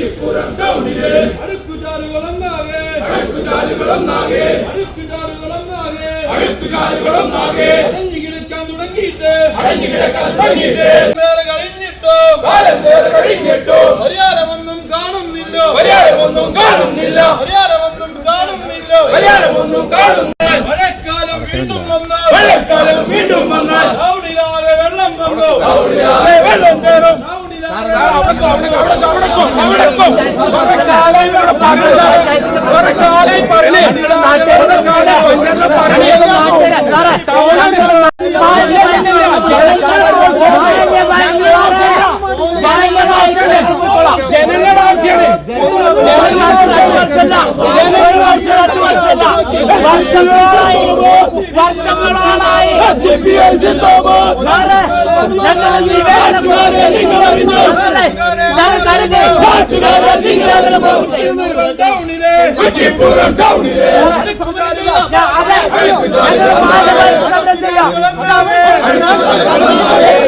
കുറ്റിപ്പുറം ടൗണിലെ അഴുക്കുചാലുകളൊന്നാകെ അഴുക്കുചാലുകളൊന്നാകെ അടഞ്ഞു കിടക്കാൻ തുടങ്ങിയിട്ട്. അടഞ്ഞു കിടക്കാൻ തുടങ്ങിയിട്ട്. വേറെ കഴിഞ്ഞിട്ടോ? കാലം പോലെ കഴിഞ്ഞിട്ടോ? പരിഹാരമൊന്നും കാണുന്നില്ല. പരിഹാരമൊന്നും കാണുന്നില്ല. പരിഹാരമൊന്നും കാണുന്നില്ല. പരിഹാരമൊന്നും കാണുന്നില്ല. മഴക്കാലം വീണ്ടും വർഷങ്ങളായി ടൗണിലെ കുറ്റിപ്പുറം ടൗണിലെ പ്രതികരിക്കുക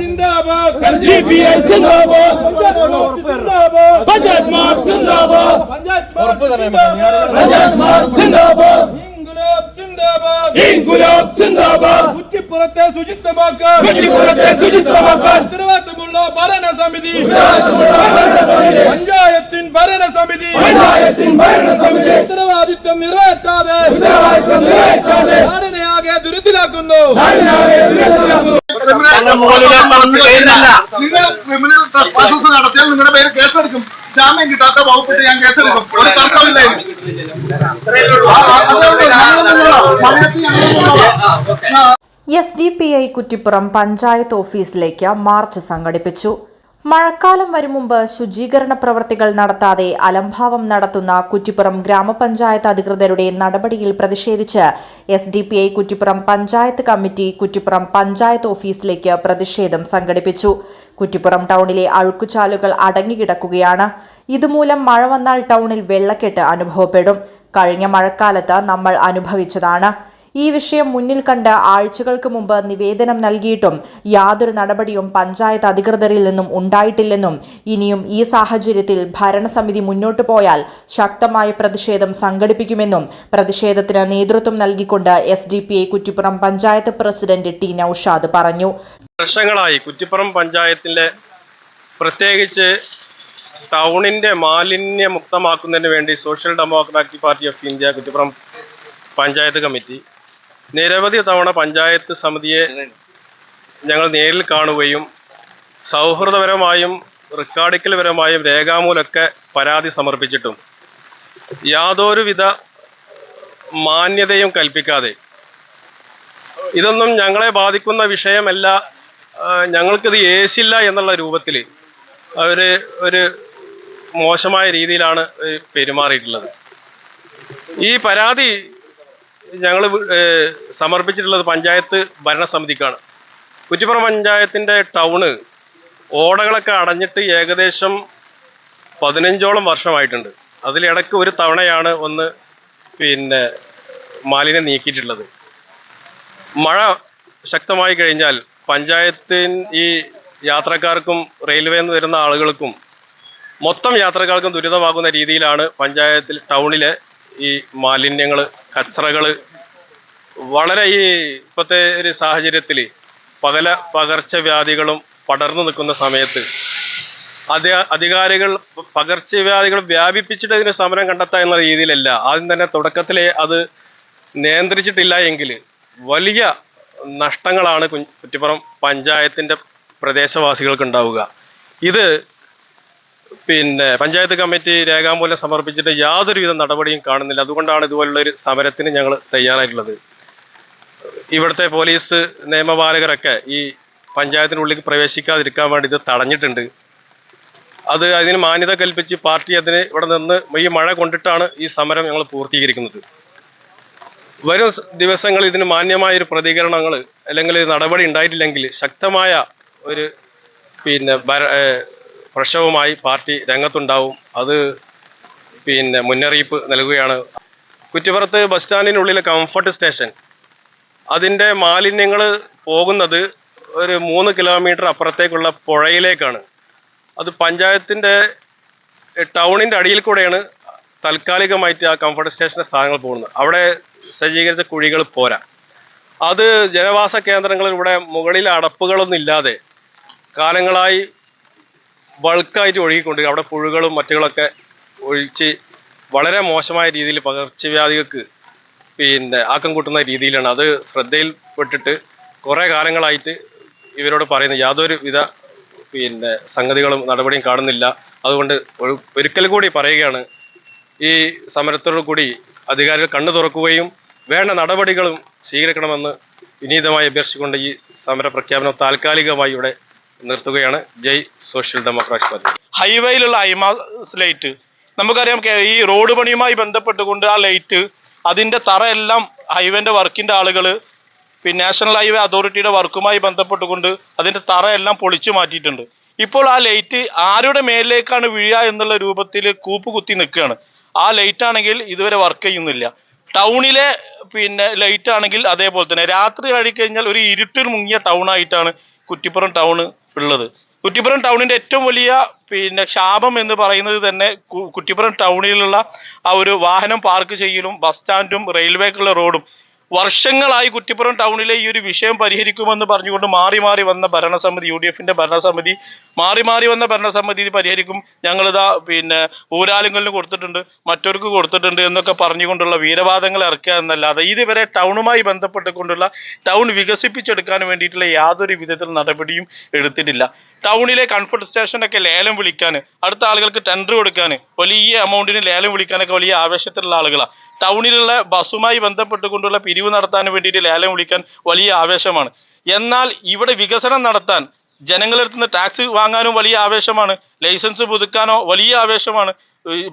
സിന്ദാബാദ് പഞ്ചായത്ത് മാർഗ് സിന്ദാബാദ് പഞ്ചായത്ത് മാർഗ് സിന്ദാബാദ് ഇൻകുലാബ് സിന്ദാബാദ് കുറ്റിപ്പുറത്തെ ശുചിത്വമാക്കാൻ കുറ്റിപ്പുറത്തെ ശുചിത്വമാക്കാൻ ഉത്തരവാദിത്തമുള്ള ഭരണസമിതി. പഞ്ചായത്തിൻ ഭരണസമിതി. പഞ്ചായത്തിൻ ഭരണസമിതി. ഉത്തരവാദിത്തം ഉത്തരവാദിത്വം നിറവേറ്റാതെ ധാരണയാകെ ദുരിതത്തിലാക്കുന്നു. നിങ്ങൾ ക്രിമിനൽ ട്രസ്പാസസ് നടത്തിയാൽ നിങ്ങളുടെ പേര് കേസെടുക്കും. ജാമ്യം കിട്ടാത്ത വകുപ്പിട്ട് ഞാൻ കേസെടുക്കും. ഒരു. S D P I Kuttippuram panchayat ഓഫീസിലേക്ക് മാർച്ച് സംഘടിപ്പിച്ചു. മഴക്കാലം വരും മുമ്പ് ശുചീകരണ പ്രവർത്തികൾ നടത്താതെ അലംഭാവം നടത്തുന്ന കുറ്റിപ്പുറം ഗ്രാമപഞ്ചായത്ത് അധികൃതരുടെ നടപടിയിൽ പ്രതിഷേധിച്ച് S D P I Kuttippuram panchayat committee Kuttippuram panchayat ഓഫീസിലേക്ക് പ്രതിഷേധം സംഘടിപ്പിച്ചു. കുറ്റിപ്പുറം ടൗണിലെ അഴുക്കുചാലുകൾ അടങ്ങിക്കിടക്കുകയാണ്. ഇതുമൂലം മഴ വന്നാൽ ടൗണിൽ വെള്ളക്കെട്ട് അനുഭവപ്പെടും. കഴിഞ്ഞ മഴക്കാലത്ത് നമ്മൾ അനുഭവിച്ചതാണ്. ഈ വിഷയം മുന്നിൽ കണ്ട് ആഴ്ചകൾക്ക് മുമ്പ് നിവേദനം നൽകിയിട്ടും യാതൊരു നടപടിയും പഞ്ചായത്ത് അധികൃതരിൽ നിന്നും ഉണ്ടായിട്ടില്ലെന്നും ഇനിയും ഈ സാഹചര്യത്തിൽ ഭരണസമിതി മുന്നോട്ടു പോയാൽ ശക്തമായ പ്രതിഷേധം സംഘടിപ്പിക്കുമെന്നും പ്രതിഷേധത്തിന് നേതൃത്വം നൽകിക്കൊണ്ട് S D P I Kuttippuram panchayat president T Noushad പറഞ്ഞു. വർഷങ്ങളായി കുറ്റിപ്പുറം പഞ്ചായത്തിലെ പ്രത്യേകിച്ച് ടൗണിന്റെ മാലിന്യമുക്തമാക്കുന്നതിന് വേണ്ടി social democratic party of India Kuttippuram panchayat committee നിരവധി തവണ പഞ്ചായത്ത് സമിതിയെ ഞങ്ങൾ നേരിൽ കാണുകയും സൗഹൃദപരമായും റെക്കോർഡിക്കൽപരമായും രേഖാമൂലമൊക്കെ പരാതി സമർപ്പിച്ചിട്ടും. യാതൊരുവിധ മാന്യതയും കൽപ്പിക്കാതെ. ഇതൊന്നും ഞങ്ങളെ ബാധിക്കുന്ന വിഷയമല്ല. ഞങ്ങൾക്കിത് ഏശില്ല എന്നുള്ള രൂപത്തിൽ അവർ ഒരു മോശമായ രീതിയിലാണ് പെരുമാറിയിട്ടുള്ളത്. ഈ പരാതി ഞങ്ങൾ സമർപ്പിച്ചിട്ടുള്ളത് പഞ്ചായത്ത് ഭരണസമിതിക്കാണ്. കുറ്റിപ്പുറം പഞ്ചായത്തിന്റെ ടൗണ് ഓടകളൊക്കെ അടഞ്ഞിട്ട് ഏകദേശം പതിനഞ്ചോളം വർഷമായിട്ടുണ്ട്. അതിലിടയ്ക്ക് ഒരു തവണയാണ് ഒന്ന് പിന്നെ മാലിന്യം നീക്കിയിട്ടുള്ളത്. മഴ ശക്തമായി കഴിഞ്ഞാൽ പഞ്ചായത്തിൻ ഈ യാത്രക്കാർക്കും റെയിൽവേയിൽ നിന്ന് വരുന്ന ആളുകൾക്കും മൊത്തം യാത്രക്കാർക്കും ദുരിതമാകുന്ന രീതിയിലാണ് പഞ്ചായത്തിൽ ടൗണിലെ ഈ മാലിന്യങ്ങൾ കച്ചറകൾ വളരെ ഈ ഇപ്പോഴത്തെ ഒരു സാഹചര്യത്തിൽ പകല പകർച്ചവ്യാധികളും പടർന്നു നിൽക്കുന്ന സമയത്ത് അധി അധികാരികൾ പകർച്ചവ്യാധികൾ വ്യാപിപ്പിച്ചിട്ട് ഇതിന് സമരം കണ്ടെത്തുക എന്ന രീതിയിലല്ല. ആദ്യം തന്നെ തുടക്കത്തിലെ അത് നിയന്ത്രിച്ചിട്ടില്ല എങ്കിൽ വലിയ നഷ്ടങ്ങളാണ് കുറ്റിപ്പുറം പഞ്ചായത്തിന്റെ പ്രദേശവാസികൾക്ക് ഉണ്ടാവുക. ഇത് പിന്നെ പഞ്ചായത്ത് കമ്മിറ്റി രേഖാമൂലം സമർപ്പിച്ചിട്ട് യാതൊരുവിധ നടപടിയും കാണുന്നില്ല. അതുകൊണ്ടാണ് ഇതുപോലുള്ള ഒരു സമരത്തിന് ഞങ്ങൾ തയ്യാറായിട്ടുള്ളത്. ഇവിടുത്തെ പോലീസ് നിയമപാലകരൊക്കെ ഈ പഞ്ചായത്തിനുള്ളിൽ പ്രവേശിക്കാതിരിക്കാൻ വേണ്ടി ഇത് തടഞ്ഞിട്ടുണ്ട്. അത് അതിന് മാന്യത കൽപ്പിച്ച് പാർട്ടി അതിന് ഇവിടെ നിന്ന് ഈ മഴ കൊണ്ടിട്ടാണ് ഈ സമരം ഞങ്ങൾ പൂർത്തീകരിക്കുന്നത്. വരും ദിവസങ്ങൾ ഇതിന് മാന്യമായ ഒരു പ്രതികരണങ്ങൾ അല്ലെങ്കിൽ നടപടി ഉണ്ടായിട്ടില്ലെങ്കിൽ ശക്തമായ ഒരു പിന്നെ പ്രക്ഷോഭവുമായി പാർട്ടി രംഗത്തുണ്ടാവും. അത് പിന്നെ മുന്നറിയിപ്പ് നൽകുകയാണ്. കുറ്റിപ്പുറത്ത് ബസ് സ്റ്റാൻഡിനുള്ളിലെ കംഫർട്ട് സ്റ്റേഷൻ. അതിന്റെ മാലിന്യങ്ങൾ പോകുന്നത് ഒരു മൂന്ന് കിലോമീറ്റർ അപ്പുറത്തേക്കുള്ള പുഴയിലേക്കാണ്. അത് പഞ്ചായത്തിന്റെ ടൗണിന്റെ അടിയിൽ കൂടെയാണ് താൽക്കാലികമായിട്ട് ആ കംഫർട്ട് സ്റ്റേഷന്റെ സ്ഥാനങ്ങൾ പോകുന്നത്. അവിടെ സജ്ജീകരിച്ച കുഴികൾ പോരാ. അത് ജനവാസ കേന്ദ്രങ്ങളിലൂടെ മുകളിൽ അടപ്പുകളൊന്നും ഇല്ലാതെ കാലങ്ങളായി ബൾക്കായിട്ട് ഒഴുകിക്കൊണ്ട് അവിടെ പുഴുകളും മറ്റുകളൊക്കെ ഒഴിച്ച് വളരെ മോശമായ രീതിയിൽ പകർച്ചവ്യാധികൾക്ക് പിന്നെ ആക്കം കൂട്ടുന്ന രീതിയിലാണ്. അത് ശ്രദ്ധയിൽപ്പെട്ടിട്ട് കുറേ കാലങ്ങളായിട്ട് ഇവരോട് പറയുന്നു. യാതൊരു വിധ പിന്നെ സംഗതികളും നടപടിയും കാണുന്നില്ല. അതുകൊണ്ട് ഒരു- ഒരിക്കൽ കൂടി പറയുകയാണ്. ഈ സമരത്തോടു കൂടി അധികാരികൾ കണ്ണു തുറക്കുകയും വേണ്ട നടപടികളും സ്വീകരിക്കണമെന്ന് വിനീതമായി അഭ്യർത്ഥിച്ചുകൊണ്ട് ഈ സമര പ്രഖ്യാപനം താൽക്കാലികമായി ഇവിടെ നിർത്തുകയാണ്. ജയ് സോഷ്യൽ ഡെമോക്രാറ്റിക് പാർട്ടി. ഹൈവേയിലുള്ള ഐമാസ് ലൈറ്റ്. നമുക്കറിയാം ഈ റോഡ് പണിയുമായി ബന്ധപ്പെട്ടുകൊണ്ട് ആ ലൈറ്റ് അതിന്റെ തറയെല്ലാം ഹൈവേന്റെ വർക്കിന്റെ ആളുകൾ പിന്നെ നാഷണൽ ഹൈവേ അതോറിറ്റിയുടെ വർക്കുമായി ബന്ധപ്പെട്ടുകൊണ്ട് അതിന്റെ തറയെല്ലാം പൊളിച്ചു മാറ്റിയിട്ടുണ്ട്. ഇപ്പോൾ ആ ലൈറ്റ് ആരുടെ മേലിലേക്കാണ് വീഴുക എന്നുള്ള രൂപത്തിൽ കൂപ്പ് കുത്തി നിൽക്കുകയാണ്. ആ ലൈറ്റ് ആണെങ്കിൽ ഇതുവരെ വർക്ക് ചെയ്യുന്നില്ല. ടൗണിലെ പിന്നെ ലൈറ്റ് ആണെങ്കിൽ അതേപോലെ തന്നെ. രാത്രി കഴിഞ്ഞാൽ ഒരു ഇരുട്ടിൽ മുങ്ങിയ ടൗൺ ആയിട്ടാണ് കുറ്റിപ്പുറം ടൗൺ ഉള്ളത്. കുറ്റിപ്പുറം ടൗണിന്റെ ഏറ്റവും വലിയ പിന്നെ ശാപം എന്ന് പറയുന്നത് തന്നെ കുറ്റിപ്പുറം ടൗണിലുള്ള ആ ഒരു വാഹനം പാർക്ക് ചെയ്യലും ബസ് സ്റ്റാൻഡും റെയിൽവേക്കുള്ള റോഡും വർഷങ്ങളായി കുറ്റിപ്പുറം ടൗണിലെ ഈ ഒരു വിഷയം പരിഹരിക്കുമെന്ന് പറഞ്ഞുകൊണ്ട് മാറി മാറി വന്ന ഭരണസമിതി യു ഡി എഫിന്റെ ഭരണസമിതി. മാറി മാറി വന്ന ഭരണസമിതി ഇത് പരിഹരിക്കും. ഞങ്ങളിതാ പിന്നെ ഊരാലുങ്കലിന് കൊടുത്തിട്ടുണ്ട് മറ്റവർക്ക് കൊടുത്തിട്ടുണ്ട് എന്നൊക്കെ പറഞ്ഞുകൊണ്ടുള്ള വീരവാദങ്ങൾ ഇറക്കുക എന്നല്ലാതെ ഇതുവരെ ടൗണുമായി ബന്ധപ്പെട്ടുകൊണ്ടുള്ള ടൗൺ വികസിപ്പിച്ചെടുക്കാൻ വേണ്ടിയിട്ടുള്ള യാതൊരു വിധത്തിൽ നടപടിയും എടുത്തിട്ടില്ല. ടൗണിലെ കംഫർട്ട് സ്റ്റേഷനൊക്കെ ലേലം വിളിക്കാൻ അടുത്ത ആളുകൾക്ക് ടെൻഡർ കൊടുക്കാൻ വലിയ എമൗണ്ടിന് ലേലം വിളിക്കാനൊക്കെ വലിയ ആവേശത്തിലുള്ള ആളുകളാണ് ടൗണിലുള്ള ബസ്സുമായി ബന്ധപ്പെട്ടുകൊണ്ടുള്ള പിരിവ് നടത്താൻ വേണ്ടിയിട്ട് ലേലം വിളിക്കാൻ വലിയ ആവേശമാണ്. എന്നാൽ ഇവിടെ വികസനം നടത്താൻ ജനങ്ങളെടുത്ത് നിന്ന് ടാക്സ് വാങ്ങാനും വലിയ ആവേശമാണ്. ലൈസൻസ് പുതുക്കാനോ വലിയ ആവേശമാണ്.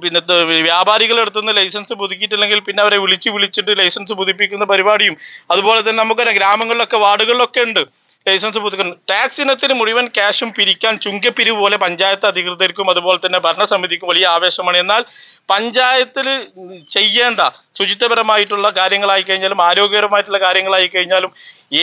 പിന്നെ വ്യാപാരികളുടെ അടുത്ത് നിന്ന് ലൈസൻസ് പുതുക്കിയിട്ടില്ലെങ്കിൽ പിന്നെ അവരെ വിളിച്ച് വിളിച്ചിട്ട് ലൈസൻസ് പുതുപ്പിക്കുന്ന പരിപാടിയും അതുപോലെ തന്നെ നമുക്കറിയാം ഗ്രാമങ്ങളിലൊക്കെ വാർഡുകളിലൊക്കെ ഉണ്ട്. ലൈസൻസ് പുതുക്കുന്നു ടാക്സ് ഇനത്തിന് മുഴുവൻ ക്യാഷും പിരിക്കാൻ ചുങ്കപ്പിരിവ് പോലെ പഞ്ചായത്ത് അധികൃതർക്കും അതുപോലെ തന്നെ ഭരണസമിതിക്കും വലിയ ആവേശമാണ്. എന്നാൽ പഞ്ചായത്തിൽ ചെയ്യേണ്ട ശുചിത്വപരമായിട്ടുള്ള കാര്യങ്ങളായി കഴിഞ്ഞാലും ആരോഗ്യപരമായിട്ടുള്ള കാര്യങ്ങളായി കഴിഞ്ഞാലും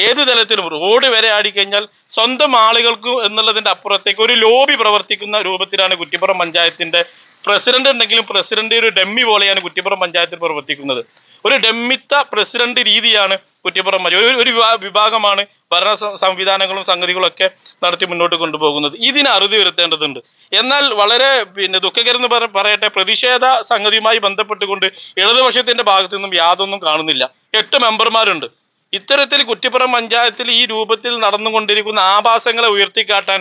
ഏത് തലത്തിലും റോഡ് വരെ ആടിക്കഴിഞ്ഞാൽ സ്വന്തം ആളുകൾക്ക് എന്നുള്ളതിന്റെ അപ്പുറത്തേക്ക് ഒരു ലോബി പ്രവർത്തിക്കുന്ന രൂപത്തിലാണ് കുറ്റിപ്പുറം പഞ്ചായത്തിന്റെ പ്രസിഡന്റ് ഉണ്ടെങ്കിലും പ്രസിഡന്റ് ഒരു ഡെമ്മി പോലെയാണ് കുറ്റിപ്പുറം പഞ്ചായത്തിൽ പ്രവർത്തിക്കുന്നത്. ഒരു ഡെമ്മിത്ത പ്രസിഡന്റ് രീതിയാണ് കുറ്റിപ്പുറം പഞ്ചായത്ത് ഒരു- വിഭാഗമാണ് ഭരണ സംവിധാനങ്ങളും സംഗതികളും ഒക്കെ നടത്തി മുന്നോട്ട് കൊണ്ടുപോകുന്നത്. ഇതിന് അറുതി വരുത്തേണ്ടതുണ്ട്. എന്നാൽ വളരെ പിന്നെ ദുഃഖകരം എന്ന് പറ- പറയട്ടെ പ്രതിഷേധ സംഗതിയുമായി ബന്ധപ്പെട്ടുകൊണ്ട് ഇടതുപക്ഷത്തിന്റെ ഭാഗത്തു നിന്നും യാതൊന്നും കാണുന്നില്ല. എട്ട് മെമ്പർമാരുണ്ട്. ഇത്തരത്തിൽ കുറ്റിപ്പുറം പഞ്ചായത്തിൽ ഈ രൂപത്തിൽ നടന്നുകൊണ്ടിരിക്കുന്ന ആഭാസങ്ങളെ ഉയർത്തിക്കാട്ടാൻ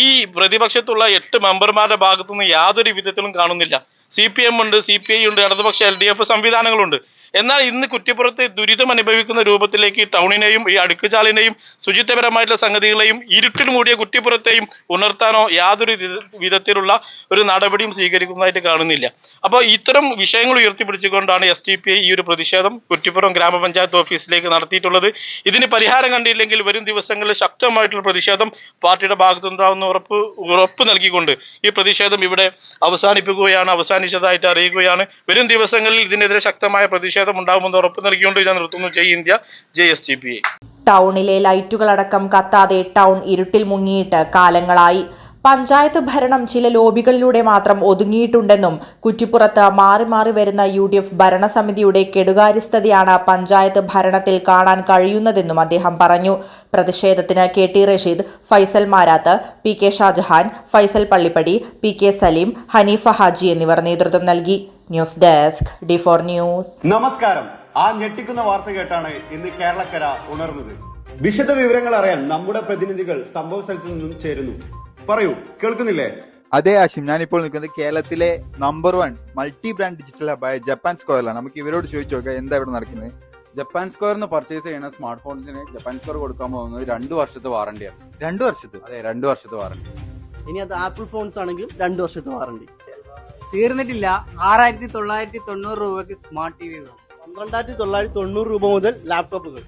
ഈ പ്രതിപക്ഷത്തുള്ള എട്ട് മെമ്പർമാരുടെ ഭാഗത്തുനിന്ന് യാതൊരു വിധത്തിലും കാണുന്നില്ല. സി പി എം ഉണ്ട് സി പി ഐ ഉണ്ട് ഇടതുപക്ഷ എൽ ഡി എഫ് സംവിധാനങ്ങളുണ്ട്. എന്നാൽ ഇന്ന് കുറ്റിപ്പുറത്ത് ദുരിതം അനുഭവിക്കുന്ന രൂപത്തിലേക്ക് ടൗണിനെയും ഈ അടുക്കുചാലിനെയും ശുചിത്വപരമായിട്ടുള്ള സംഗതികളെയും ഇരുട്ടിൽ മൂടിയ കുറ്റിപ്പുറത്തെയും ഉണർത്താനോ യാതൊരു വിധത്തിലുള്ള ഒരു നടപടിയും സ്വീകരിക്കുന്നതായിട്ട് കാണുന്നില്ല. അപ്പോൾ ഇത്തരം വിഷയങ്ങൾ ഉയർത്തിപ്പിടിച്ചുകൊണ്ടാണ് എസ് ടി പി ഐ ഈ ഒരു പ്രതിഷേധം കുറ്റിപ്പുറം ഗ്രാമപഞ്ചായത്ത് ഓഫീസിലേക്ക് നടത്തിയിട്ടുള്ളത്. ഇതിന് പരിഹാരം കണ്ടില്ലെങ്കിൽ വരും ദിവസങ്ങളിൽ ശക്തമായിട്ടുള്ള പ്രതിഷേധം പാർട്ടിയുടെ ഭാഗത്തുനിന്നുണ്ടാവുന്ന ഉറപ്പ് ഉറപ്പ് നൽകിക്കൊണ്ട് ഈ പ്രതിഷേധം ഇവിടെ അവസാനിപ്പിക്കുകയാണ് അവസാനിച്ചതായിട്ട് അറിയിക്കുകയാണ് വരും ദിവസങ്ങളിൽ ഇതിനെതിരെ ശക്തമായ പ്രതിഷേധം ഉണ്ടാകുമെന്ന് ഉറപ്പ് നൽകിക്കൊണ്ട് ഞാൻ നിർത്തുന്നു. ജയ് India J S T P ടൗണിലെ ലൈറ്റുകളടക്കം കത്താതെ ടൗൺ ഇരുട്ടിൽ മുങ്ങിയിട്ട് കാലങ്ങളായി. പഞ്ചായത്ത് ഭരണം ചില ലോബികളിലൂടെ മാത്രം ഒതുങ്ങിയിട്ടുണ്ടെന്നും കുറ്റിപ്പുറത്ത് മാറി മാറി വരുന്ന യു ഡി എഫ് ഭരണസമിതിയുടെ കെടുകാര്യസ്ഥതയാണ് പഞ്ചായത്ത് ഭരണത്തിൽ കാണാൻ കഴിയുന്നതെന്നും അദ്ദേഹം പറഞ്ഞു. പ്രതിഷേധത്തിന് K T Rasheed Faisal Marath P K Shajahan Faisal Pallippadi P K Saleem Haneefa Haji എന്നിവർ നേതൃത്വം നൽകി. News desk D four news. നമസ്കാരം. ആ ഞെട്ടിക്കുന്ന വാർത്ത കേട്ടാണ് ഇന്ന് കേരളക്കര ഉണർന്നത്. വിശദ വിവരങ്ങൾ അറിയാൻ നമ്മുടെ പ്രതിനിധികൾ സംഭവ സ്ഥലത്ത് നിന്നും ചേരുന്നു. പറയൂ കേൾക്കുന്നില്ലേ? അതെ ആഷിം ഞാനിപ്പോൾ നിൽക്കുന്നത് കേരളത്തിലെ number one multi brand digital ഹബായ Japan സ്ക്വയറിലാണ്. നമുക്ക് ഇവരോട് ചോദിച്ചു നോക്കാം എന്താ ഇവിടെ നടക്കുന്നത്? ജപ്പാൻ സ്ക്വയറിന് പർച്ചേസ് ചെയ്യുന്ന സ്മാർട്ട് ഫോൺസിന് ജപ്പാൻ സ്ക്വയർ കൊടുക്കാൻ പോകുന്നത് രണ്ട് വർഷത്തെ വാറണ്ടിയാണ് രണ്ട് വർഷത്തെ? അതെ രണ്ട് വർഷത്തെ വാറണ്ടി ഇനി അത് ആപ്പിൾ ഫോൺസ് ആണെങ്കിലും രണ്ട് വർഷത്തെ വാറണ്ടി തീർന്നിട്ടില്ല. ആറായിരത്തി തൊള്ളായിരത്തി തൊണ്ണൂറ് രൂപയ്ക്ക് സ്മാർട്ട് ടി വി പന്ത്രണ്ടായിരത്തി തൊള്ളായിരത്തി തൊണ്ണൂറ് രൂപ മുതൽ ലാപ്ടോപ്പുകൾ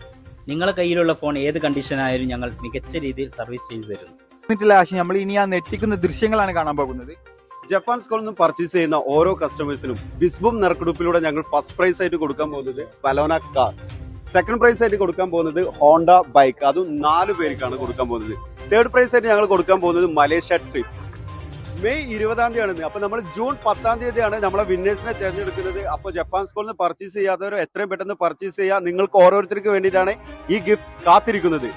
നിങ്ങളുടെ കയ്യിലുള്ള ഫോൺ ഏത് കണ്ടീഷനായാലും ഞങ്ങൾ മികച്ച രീതിയിൽ സർവീസ് ചെയ്തു തരുന്നു. തീർന്നിട്ടില്ല ആശയം നമ്മൾ ഇനി ആ നെറ്റിക്കുന്ന ദൃശ്യങ്ങളാണ് കാണാൻ പോകുന്നത്. ജപ്പാൻ സ്കൂളിൽ നിന്ന് പർച്ചേസ് ചെയ്യുന്ന ഓരോ കസ്റ്റമേഴ്സിനും ബിസ്ബും നറുക്കെടുപ്പിലൂടെ ഞങ്ങൾ ഫസ്റ്റ് പ്രൈസ് ആയിട്ട് കൊടുക്കാൻ പോകുന്നത് ബലോന കാർ സെക്കൻഡ് പ്രൈസ് ആയിട്ട് കൊടുക്കാൻ പോകുന്നത് ഹോണ്ട ബൈക്ക് അതും നാല് പേർക്കാണ് കൊടുക്കാൻ പോകുന്നത്. തേർഡ് പ്രൈസ് ആയിട്ട് ഞങ്ങൾ കൊടുക്കാൻ പോകുന്നത് മലേഷ്യ ട്രിപ്പ് മെയ് ഇരുപതാം തീയതിയാണ് അപ്പൊ നമ്മൾ ജൂൺ പത്താം തീയതിയാണ് നമ്മളെ വിന്നേഴ്സിനെ തിരഞ്ഞെടുക്കുന്നത്. അപ്പോൾ ജപ്പാൻ സ്കൂളിൽ നിന്ന് പർച്ചേസ് ചെയ്യാത്തവരോ എത്രയും പെട്ടെന്ന് പർച്ചേസ് ചെയ്യുക നിങ്ങൾക്ക് ഓരോരുത്തർക്ക് വേണ്ടിയിട്ടാണ് ഈ ഗിഫ്റ്റ് കാത്തിരിക്കുന്നത്.